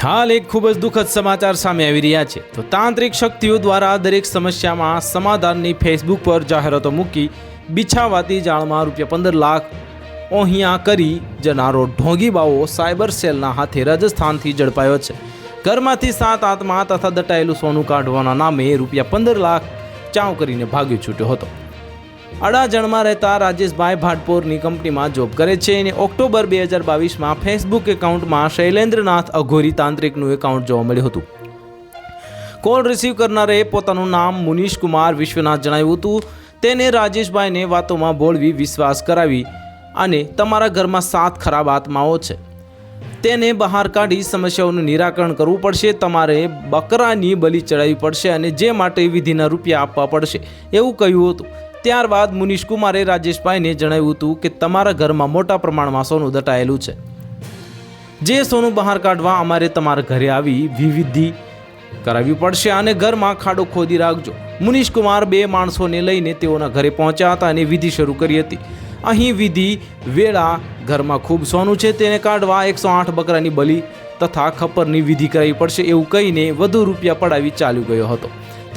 હાલ એક ખૂબ જ દુઃખદ સમાચાર સામે આવી રહ્યા છે. તો તાંત્રિક શક્તિઓ દ્વારા દરેક સમસ્યામાં સમાધાનની ફેસબુક પર જાહેરાતો મૂકી બિછાવાતી જાળમાં રૂપિયા પંદર લાખ ઓહિયા કરી જનારો ઢોંગી બાવો સાયબર સેલના હાથે રાજસ્થાનથી ઝડપાયો છે. ઘરમાંથી સાત આત્મા તથા દટાયેલું સોનું કાઢવાના નામે રૂપિયા પંદર લાખ ચાવ કરીને ભાગ્યો છૂટ્યો હતો. અડાજણમાં રહેતા રાજેશભાઈ ભાટપોરની કંપનીમાં જોબ કરે છે અને ઓક્ટોબર બે હજાર બાવીસમાં ફેસબુક એકાઉન્ટમાં શૈલેન્દ્રનાથ અઘોરી તાંત્રિકનું એકાઉન્ટ જોવા મળ્યું હતું. કોલ રિસીવ કરનારે પોતાનું નામ મુનીશ કુમાર વિશ્વનાથ જણાવ્યું હતું. તેને રાજેશભાઈને વાતોમાં બોલવી વિશ્વાસ કરાવી અને તમારા ઘરમાં સાત ખરાબ આત્માઓ છે. તેને બહાર કાઢી સમસ્યાઓનું નિરાકરણ કરવું પડશે, તમારે બકરાની બલી ચડાવવી પડશે અને જે માટે વિધિના રૂપિયા આપવા પડશે, એવું કહ્યું હતું. ત્યારબાદ મુનીશ કુમારે રાજેશભાઈને જણાવ્યું હતું કે તમારા ઘરમાં મોટા પ્રમાણમાં સોનું દટાયેલું છે. જે સોનું બહાર કાઢવા અમારે તમારા ઘરે આવી વિવિધિ કરાવવી પડશે અને ઘરમાં ખાડો ખોદી રાખજો. મુનીશ કુમાર બે માણસોને લઈને તેઓના ઘરે પહોંચ્યા હતા અને વિધિ શરૂ કરી હતી. અહીં વિધિ વેળા ઘરમાં ખૂબ સોનું છે, તેને કાઢવા એકસો આઠ બકરાની બલી તથા ખપરની વિધિ કરવી પડશે એવું કહીને વધુ રૂપિયા પડાવી ચાલ્યો ગયો હતો.